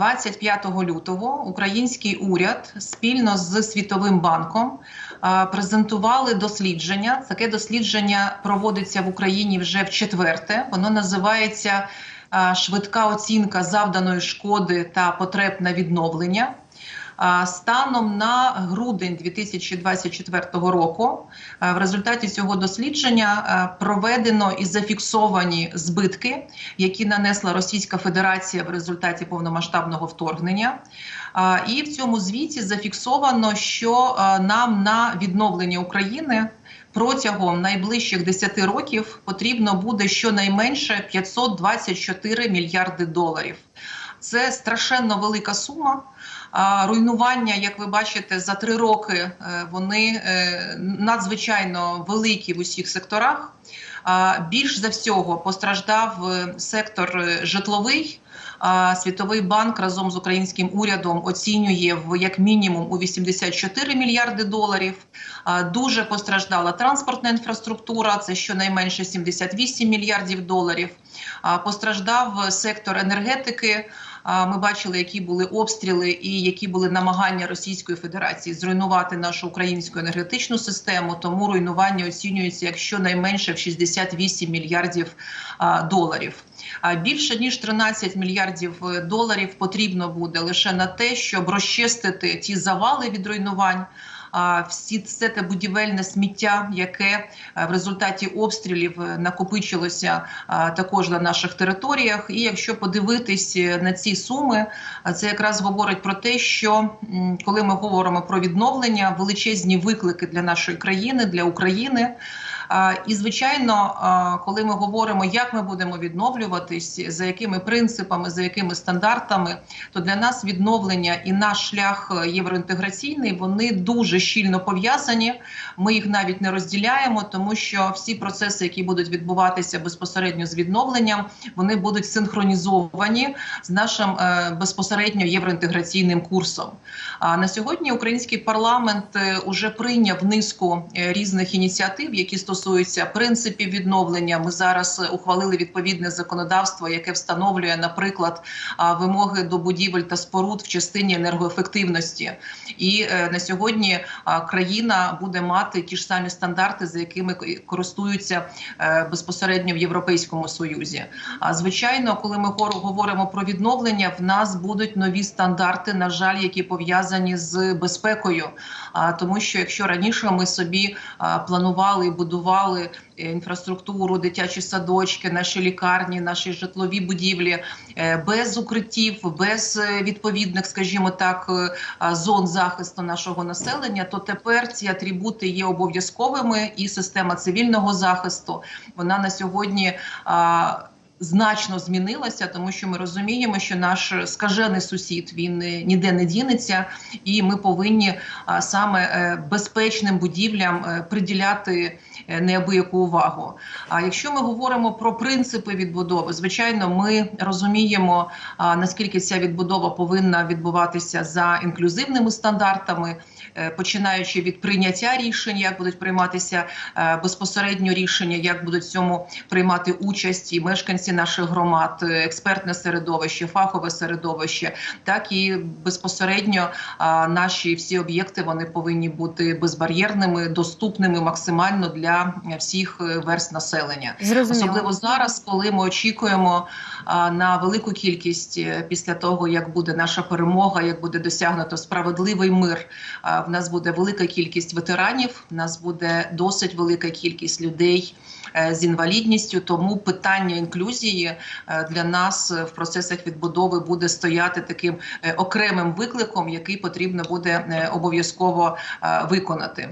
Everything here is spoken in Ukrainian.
25 лютого український уряд спільно з Світовим банком е, презентували дослідження. Таке дослідження проводиться в Україні вже в четверте. Воно називається е, швидка оцінка завданої шкоди та потреб на відновлення. Станом на грудень 2024 року в результаті цього дослідження проведено і зафіксовані збитки, які нанесла Російська Федерація в результаті повномасштабного вторгнення. І в цьому звіті зафіксовано, що нам на відновлення України протягом найближчих 10 років потрібно буде щонайменше 524 мільярди доларів. Це страшенно велика сума. Руйнування, як ви бачите, за три роки е, вони е, надзвичайно великі в усіх секторах. Більш за всього постраждав е, сектор житловий. Світовий банк разом з українським урядом оцінює в як мінімум у 84 мільярди доларів. Дуже постраждала транспортна інфраструктура. Це щонайменше 78 мільярдів доларів. Постраждав сектор енергетики. Ми бачили, які були обстріли і які були намагання Російської Федерації зруйнувати нашу українську енергетичну систему. Тому руйнування оцінюється як щонайменше в 68 мільярдів доларів. Більше ніж 13 мільярдів е, доларів потрібно буде лише на те, щоб розчистити ті завали від руйнувань. Всі це те будівельне сміття, яке е, в результаті обстрілів е, накопичилося також на наших територіях. І якщо подивитись е, на ці суми, це якраз говорить про те, що коли ми говоримо про відновлення, величезні виклики для нашої країни, для України. І звичайно, коли ми говоримо, як ми будемо відновлюватись, за якими принципами, за якими стандартами, то для нас відновлення і наш шлях е, євроінтеграційний вони дуже щільно пов'язані. Ми їх навіть не розділяємо, тому що всі процеси, які будуть відбуватися безпосередньо з відновленням, вони будуть синхронізовані з нашим е, безпосередньо євроінтеграційним курсом. А на сьогодні український парламент вже прийняв низку е, різних ініціатив, які стосуються принципів відновлення. Ми зараз е, ухвалили відповідне законодавство, яке встановлює, наприклад, вимоги до будівель та споруд в частині енергоефективності. І е, на сьогодні країна буде мати ті ж самі стандарти, за якими користуються е, безпосередньо в Європейському Союзі. А звичайно, коли ми говоримо про відновлення, в нас будуть нові стандарти, на жаль, які пов'язані з безпекою. Тому, що якщо раніше ми собі планували і будували е, інфраструктуру, дитячі садочки, наші лікарні, наші житлові будівлі е, без укриттів, без е, відповідних, скажімо так, зон захисту нашого населення, то тепер ці атрибути є обов'язковими, і система цивільного захисту вона на сьогодні. Значно змінилася, тому що ми розуміємо, що наш скажений сусід він е, ніде не дінеться, і ми повинні саме е, безпечним будівлям е, приділяти е, неабияку увагу. А якщо ми говоримо про принципи відбудови, звичайно, ми розуміємо наскільки ця відбудова повинна відбуватися за інклюзивними стандартами, е, починаючи від прийняття рішень, як будуть прийматися е, безпосередньо рішення, як будуть в цьому приймати участь і мешканці наших громад, е, експертне середовище, фахове середовище, так і безпосередньо наші всі об'єкти вони повинні бути безбар'єрними, доступними максимально для всіх е, верст населення. Зрозуміло. Особливо зараз, коли ми очікуємо на велику кількість е, після того, як буде наша перемога, як буде досягнуто справедливий мир. В нас буде велика кількість ветеранів, в нас буде досить велика кількість людей з інвалідністю. Тому питання інклюзії е, для нас е, в процесах відбудови буде стояти таким е, окремим викликом, який потрібно буде обов'язково виконати.